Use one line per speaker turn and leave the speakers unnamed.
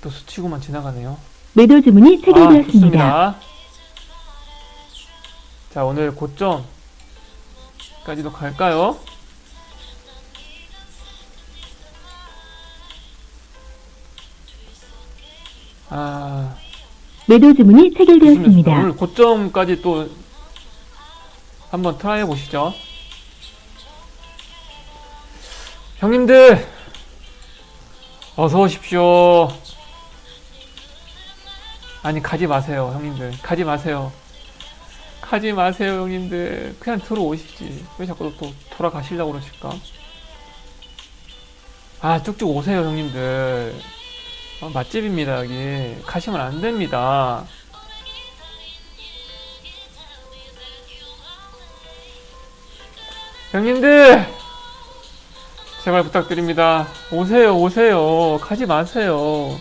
또 스치고만 지나가네요.
매도 주문이
아,
체결되었습니다.
좋습니다. 자, 오늘 고점까지도 갈까요? 아,
매도 주문이
좋습니다.
체결되었습니다.
오늘 고점까지 또 한번 트라이 해 보시죠. 형님들, 어서 오십시오. 아니, 가지 마세요, 형님들. 가지 마세요. 가지 마세요, 형님들. 그냥 들어오시지. 왜 자꾸 또 돌아가시려고 그러실까? 아, 쭉쭉 오세요, 형님들. 어, 맛집입니다, 여기. 가시면 안 됩니다. 형님들! 제발 부탁드립니다. 오세요, 오세요. 가지 마세요.